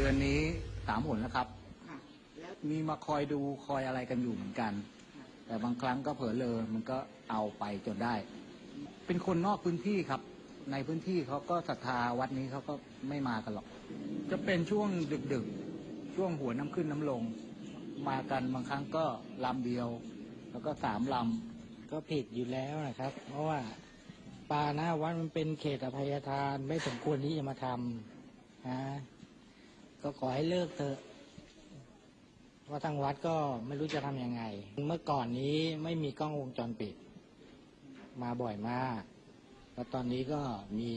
เดือนนี้สามหนแล้วครับ ค่ะแล้วมีมาคอยดูคอยอะไรกันอยู่เหมือนกัน ค่ะแต่บางครั้งก็เผลอเลอมันก็เอาไปจนได้ เป็นคนนอกพื้นที่ครับ ในพื้นที่เขาก็ศรัทธาวัดนี้เขาก็ไม่มากันหรอก จะเป็นช่วงดึกๆ ช่วงหัวน้ำขึ้นน้ำลง มากันบางครั้งก็ลำเดียว แล้วก็สามลก็ผิดอยู่แล้วนะครับ เพราะว่าป่าหน้าวัดมันเป็นเขตอภัยทานไม่สมควรที่จะมาทำนะ ก็ขอให้เลิกเถอะเพราะทางวัดก็ไม่รู้จะทำยังไง เมื่อก่อนนี้ไม่มีกล้องวงจรปิด มาบ่อยมาก แล้วตอนนี้ก็มี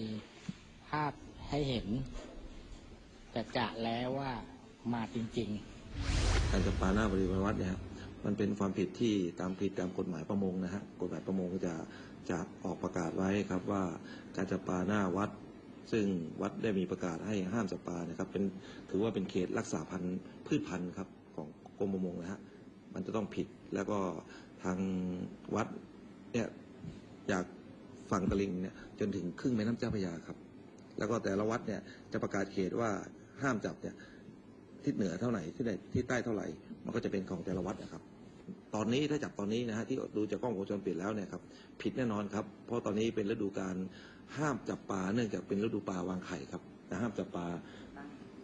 ภาพให้เห็นจะจะแล้วว่ามาจริงๆการจับปลาหน้าบริเวณวัดเนี่ยมันเป็นความผิดที่ตามผิดตามกฎหมายประมงนะฮะกฎหมายประมงก็จะจะออกประกาศไว้ครับว่าการจับปลาหน้าวัด ซึ่งวัดได้มีประกาศให้ห้ามจับปลานะครับเป็นถือว่าเป็นเขตรักษาพันธุ์พืชพันธุ์ครับของกรมประมงนะฮะมันจะต้องผิดแล้วก็ทางวัดเนี่ยจากฝั่งตะลิงเนี่ยจนถึงครึ่งแม่น้ำเจ้าพระยาครับ แล้วก็แต่ละวัดเนี่ยจะประกาศเขตว่าห้ามจับเนี่ยทิศเหนือเท่าไหร่ที่ไหนที่ใต้เท่าไหร่ มันก็จะเป็นของแต่ละวัดนะครับ ตอนนี้ถ้าจับตอนนี้นะฮะที่ดูจากกล้องวงจรปิดแล้วเนี่ยครับผิดแน่นอนครับ เพราะตอนนี้เป็นฤดูการห้ามจับปลาเนื่องจากเป็นฤดูปลาวางไข่ครับแต่ห้ามจับปลา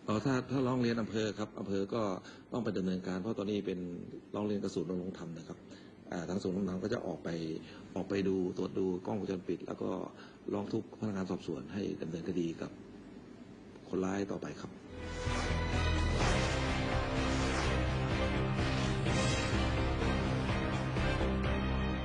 เออถ้าถ้าร้องเรียนอำเภอครับอำเภอก็ต้องไปดำเนินการ เพราะตอนนี้เป็นร้องเรียนกระสุนย์ดำรงธรรมนะครับทางศูนย์ดำรงก็จะออกไปออกไปดูตรวจดูกล้องวงจรปิด แล้วก็ร้องทุกข์พนักงานสอบสวนให้ดำเนินคดีกับคนร้ายต่อไปครับ